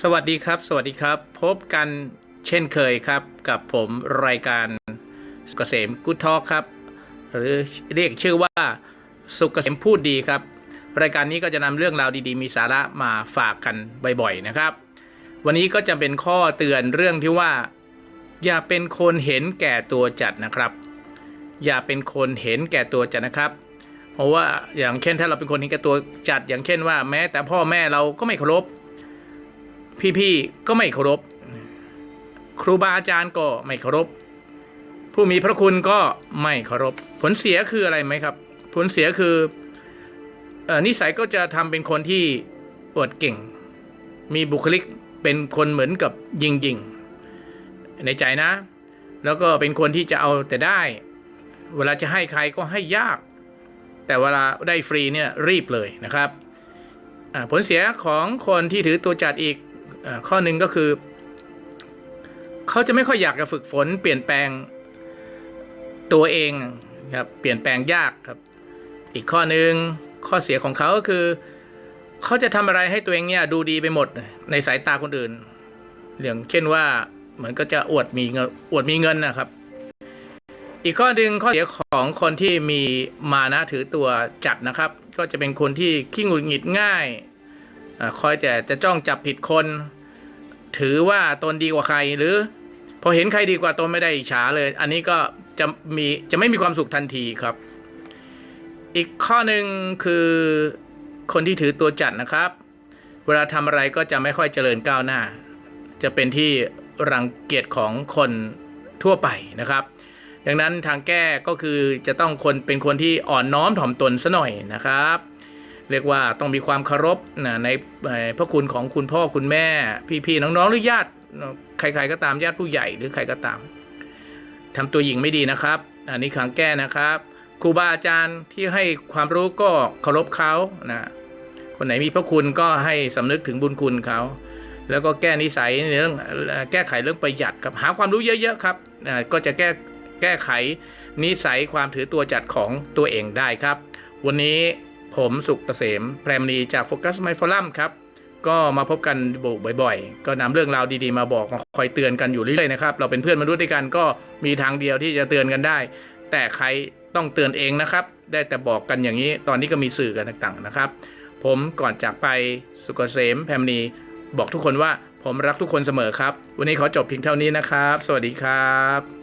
สวัสดีครับ สวัสดีครับ พบกันเช่นเคยครับ กับผมรายการสุกเกษมกุ๊ดทอครับ หรือเรียกชื่อว่าสุกเกษมพูดดีครับ รายการนี้ก็จะนำเรื่องราวดีๆ มีสาระมาฝากกันบ่อยๆนะครับ วันนี้ก็จะเป็นข้อเตือนเรื่องที่ว่า อย่าเป็นคนเห็นแก่ตัวจัดนะครับ อย่าเป็นคนเห็นแก่ตัวจัดนะครับเพราะว่าอย่างเช่นถ้าเราเป็นคนเห็นแก่ตัวจัดอย่างเช่นว่า แม้แต่พ่อแม่เราก็ไม่เคารพ พี่ๆก็ไม่เคารพ ครูบาอาจารย์ก็ไม่เคารพ ผู้มีพระคุณก็ไม่เคารพ ผลเสียคืออะไรไหมครับ ผลเสียคืออนิสัยก็จะทำเป็นคนที่อวดเก่ง มีบุคลิกเป็นคนเหมือนกับยิงยิงในใจนะ แล้วก็เป็นคนที่จะเอาแต่ได้ เวลาจะให้ใครก็ให้ยาก แต่เวลาได้ฟรีเนี่ยรีบเลยนะครับ ผลเสียของคนที่ถือตัวจัดอีก ข้อหนึ่งก็คือ เขาจะไม่ค่อยอยากจะฝึกฝน เปลี่ยนแปลงตัวเองครับเปลี่ยนแปลงยากครับ อีกข้อหนึ่งข้อเสียของเขาก็คือ เขาจะทำอะไรให้ตัวเองเนี่ยดูดีไปหมดในสายตาคนอื่นอย่างเช่นว่าเหมือนก็จะอวดมีเงินอวดมีเงินนะครับ อีกข้อหนึ่งข้อเสียของคนที่มีมานะถือตัวจัดนะครับ ก็จะเป็นคนที่ขี้หงุดหงิดง่าย คอยแต่จะจ้องจับผิดคน ถือว่าตนดีกว่าใครหรือ พอเห็นใครดีกว่าตนไม่ได้อิจฉาเลย อันนี้ก็จะมีจะไม่มีความสุขทันทีครับ อีกข้อหนึ่งคือคนที่ถือตัวจัดนะครับ เวลาทำอะไรก็จะไม่ค่อยเจริญก้าวหน้า จะเป็นที่รังเกียจของคนทั่วไปนะครับดังนั้นทางแก้ก็คือจะต้องคนเป็นคนที่อ่อนน้อมถ่อมตนซะหน่อยนะครับ เรียกว่าต้องมีความเคารพนะในพระคุณของคุณพ่อคุณแม่ พี่ๆน้องๆหรือญาติใคร ๆก็ตามญาติผู้ใหญ่หรือใครก็ตามทำตัวหญิงไม่ดีนะครับ อันนี้ขังแก้นะครับครูบาอาจารย์ที่ให้ความรู้ก็เคารพเขานะคนไหนมีพระคุณก็ให้สำนึกถึงบุญคุณเขาแล้วก็แก้นิสัยในเรื่องแก้ไขเรื่องประหยัดครับหาความรู้เยอะๆครับก็จะแก้แก้ไขนิสัยความถือตัวจัดของตัวเองได้ครับ วันนี้ ผมสุขเกษมแพรมณีจากโฟกัสไมโฟลัมครับ ก็มาพบกันบ่อยๆ ก็นำเรื่องราวดีๆมาบอกมาคอยเตือนกันอยู่เรื่อยๆนะครับ เราเป็นเพื่อนมนุษย์ด้วยกันก็มีทางเดียวที่จะเตือนกันได้ แต่ใครต้องเตือนเองนะครับ ได้แต่บอกกันอย่างนี้ ตอนนี้ก็มีสื่อกันต่างๆนะครับ ผมก่อนจากไปสุขเกษมแพรมณีบอกทุกคนว่าผมรักทุกคนเสมอครับ วันนี้ขอจบเพียงเท่านี้นะครับ สวัสดีครับ